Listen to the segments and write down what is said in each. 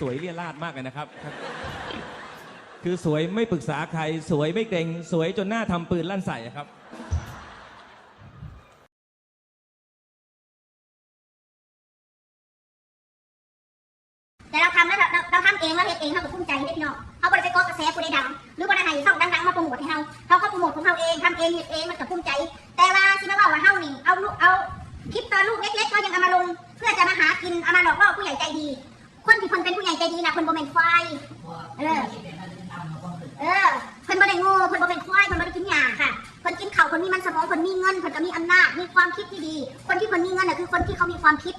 สวยเลี่ยราดมากเลยนะครับ คือสวยไม่ปรึกษาใคร สวยไม่เกรงสวยจนหน้าทำปืนลั่นใส่อะครับแต่เราทำแล้วเราเราทำเองเราเฮ็ดเองเราก็ภูมิใจได้พี่น้องเขาบริไปกาะกระแสผู้ใดดังหรือบริให้ช่องดังๆมาโปรโมทให้เราเขาก็โปรโมทของเขาเองทำเองเฮ็ดเองมันก็ภูมิใจ แต่ว่าสิมาว่าว่าเฮานี่เอาลูกเอาคลิปตอนลูกเล็กๆก็ยังเอามาลง เพื่อจะมาหากินเอามาหลอกล่อผู้ใหญ่ใจดี คนที่คนเป็นผู้ใหญ่ใจดีนะคนบ่เป็นควายเออเออเพิ่นบ่ได้ง่เพิ่นบ่เป็นควายเพิ่นบ่ได้กินหญ้าค่ะเพิ่นกินเข้าวเพิ่นมีมันสมองเพิ่นมีเงินเพิ่นก็มีอำนาจมีความคิดที่ดี คนที่เพิ่นมีเงินน่ะคือคนที่เขามีความคิด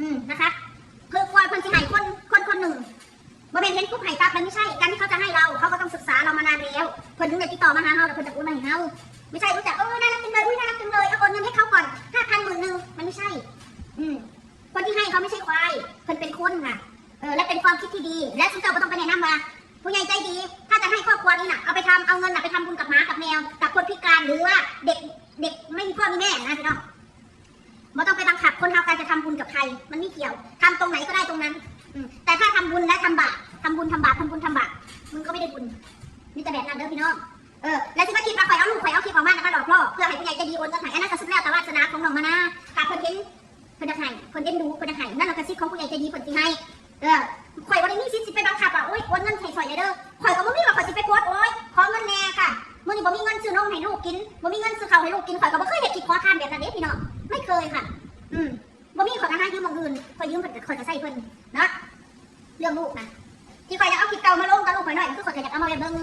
อืมนะคะคือควายคนที่ให้คนคนคนหนึ่งบ่เป็นเห็นปุ๊บให้ปั๊บมันไม่ใช่การที่เขาจะให้เราเขาก็ต้องศึกษาเรามานานแล้วเพิ่นถึงได้ติดต่อมาหาเราแล้วเพิ่นจะโอนมาให้เราไม่ใช่รู้จักเออน่ารักจังเลยอุ้ยน่ารักจังเลยเอาโอนเงินให้เขาก่อนห้าพันหมื่นหนึ่งมันไม่ใช่ อืมคนที่ให้เขาไม่ใช่ควายเพิ่นเป็นคนค่ะ ความคิดที่ดี และซึ่งเจ้าก็ต้องไปแนะนำว่าผู้ใหญ่ใจดี ถ้าจะให้ครอบครัวนี้น่ะเอาไปทำเอาเงินน่ะไปทำบุญกับหมากับแมว กับคนพิการหรือว่าเด็กเด็กไม่มีพ่อมีแม่นะพี่น้องไม่ต้องไปบังคับคนทำการจะทำบุญกับใคร มันไม่เกี่ยวทำตรงไหนก็ได้ตรงนั้นอืมแต่ถ้าทำบุญและทำบาปทำบุญทำบาปทำบุญทำบาปมึงก็ไม่ได้บุญมีแต่แบบนั้นเด้อพี่น้อง เออแล้วที่มาคิดว่าข่อยเอาลูกข่อยเอาคลิปออกมาแล้วมาหลอกล่อเพื่อให้ผู้ใหญ่ใจดีโอนเงินให้อันนั้นก็สุดแล้วแต่วาสนาของน้องมานะถ้าเพิ่นเห็นเพิ่นจะให้เพิ่นเอ็นดูเพิ่นจะให้นั่นเรากระซิบของผู้ใหญ่ใจดีเพิ่นสิให้ เออ ข่อยวันนี้มีสิทธิ์สิไปบังคับว่าโอ้ยโอนเงินให้ข่อยเลยเด้อข่อยก็บ่มีว่าข่อยสิไปโพสต์โอ้ยขอเงินแน่ค่ะมื่อนี้บ่มีเงินซื้อนมให้ลูกกินบ่มีเงินซื้อข้าวให้ลูกกินข่อยก็บ่เคยเฮ็ดคลิปขอทานแบบนั้นเด้พี่น้องไม่เคยค่ะ อืมบ่มีขอยก็หายืมมองอื่นข่อยยืมเพิ่นก็ข่อยก็ใส่เพิ่นเนาะเรื่องลูกนะที่ข่อยากเอาคลิปเก่ามาลงกับลูกข่อยหน่อยก็คือข่อยก็อยากเอามาแบบเบิ่ง